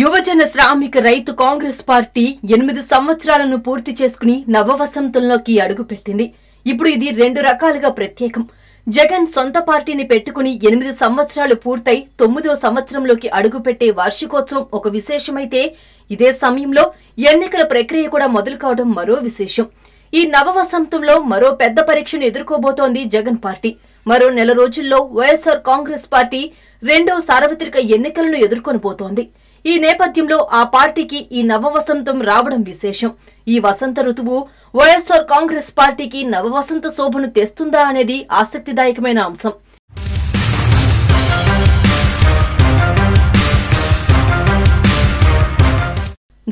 యువజన శ్రామిక రైతు కాంగ్రెస్ పార్టీ ఎనిమిది సంవత్సరాలను పూర్తి చేసుకుని నవవసంతంలోకి అడుగుపెట్టింది. ఇప్పుడు ఇది రెండు రకాలుగా ప్రత్యేకం. జగన్ సొంత పార్టీని పెట్టుకుని ఎనిమిది సంవత్సరాలు పూర్తయి తొమ్మిదో సంవత్సరంలోకి అడుగుపెట్టే వార్షికోత్సవం ఒక విశేషమైతే ఇదే సమయంలో ఎన్నికల ప్రక్రియ కూడా మొదలు కావడం మరో విశేషం. ఈ నవవసంతంలో మరో పెద్ద పరీక్షను ఎదుర్కోబోతోంది జగన్ పార్టీ. మరో నెల రోజుల్లో వైఎస్ఆర్ కాంగ్రెస్ పార్టీ రెండో సార్వత్రిక ఎన్నికలను ఎదుర్కొనబోతోంది. ఈ నేపథ్యంలో ఆ పార్టీకి ఈ నవవసంతం రావడం విశేషం. ఈ వసంత ఋతువు వైఎస్ఆర్ కాంగ్రెస్ పార్టీకి నవవసంత శోభను తెస్తుందా అనేది ఆసక్తిదాయకమైన అంశం.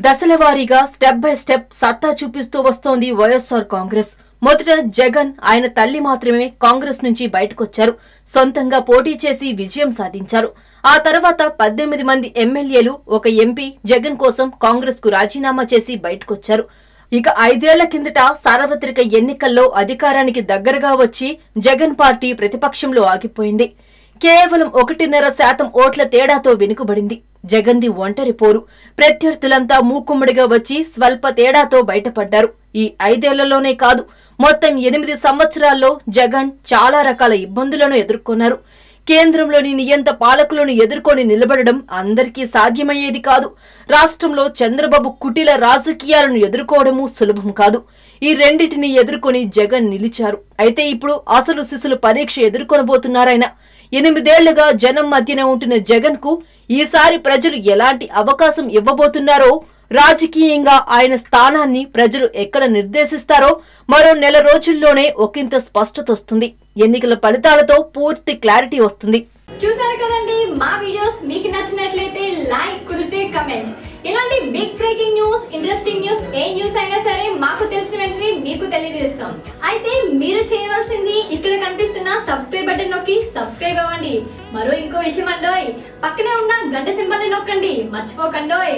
దశల వారీగా స్టెప్ బై స్టెప్ సత్తా చూపిస్తూ వస్తోంది వైఎస్ఆర్ కాంగ్రెస్. మొదట జగన్ ఆయన తల్లి మాత్రమే కాంగ్రెస్ నుంచి బయటకొచ్చారు. సొంతంగా పోటీ చేసి విజయం సాధించారు. ఆ తర్వాత పద్దెనిమిది మంది ఎమ్మెల్యేలు ఒక ఎంపీ జగన్ కోసం కాంగ్రెస్కు రాజీనామా చేసి బయటకొచ్చారు. ఇక ఐదేళ్ళ కిందట సార్వత్రిక ఎన్నికల్లో అధికారానికి దగ్గరగా వచ్చి జగన్ పార్టీ ప్రతిపక్షంలో ఆగిపోయింది. కేవలం ఒకటిన్నర శాతం ఓట్ల తేడాతో వెనుకబడింది. జగన్ది ఒంటరి పోరు. ప్రత్యర్థులంతా మూకుమ్మడిగా వచ్చి స్వల్ప తేడాతో బయటపడ్డారు. ఈ ఐదేళ్ళలోనే కాదు మొత్తం ఎనిమిది సంవత్సరాల్లో జగన్ చాలా రకాల ఇబ్బందులను ఎదుర్కొన్నారు. కేంద్రంలోని నియంత పాలకులను ఎదుర్కొని నిలబడడం అందరికీ సాధ్యమయ్యేది కాదు. రాష్ట్రంలో చంద్రబాబు కుటిల రాజకీయాలను ఎదుర్కోవడము సులభం కాదు. ఈ రెండింటిని ఎదుర్కొని జగన్ నిలిచారు. అయితే ఇప్పుడు అసలు శిశులు పరీక్ష ఎదుర్కొనబోతున్నారాయన. ఎనిమిదేళ్ళుగా జనం మధ్యన ఉంటున్న జగన్కు ఈసారి ప్రజలు ఎలాంటి అవకాశం ఇవ్వబోతున్నారో రాజకీయంగా ఆయన స్థానాన్ని ప్రజలు ఎక్కడ నిర్దేశిస్తారో మరో నెల రోజుల్లోనే ఒకంత స్పష్టత వస్తుంది. ఎన్నికల ఫలితాలతో పూర్తి క్లారిటీ వస్తుంది. చూసారు కదండి మా వీడియోస్ మీకు నచ్చినట్లయితే లైక్ కురితే కమెంట్. ఇలాంటి big breaking news interesting news ఏ న్యూస్ అయినా సరే మాకు తెలిసిన వెంటనే మీకు తెలియజేస్తాం. అయితే మీరు చేయవలసింది ఇక్కడ కనిపిస్తున్న సబ్స్క్రైబ్ బటన్ నొక్కి సబ్స్క్రైబ్ అవ్వండి. మరో ఇంకో విషయం అండోయ్. పక్కనే ఉన్న గంట సింబల్ నొక్కండి. మర్చిపోకండోయ్.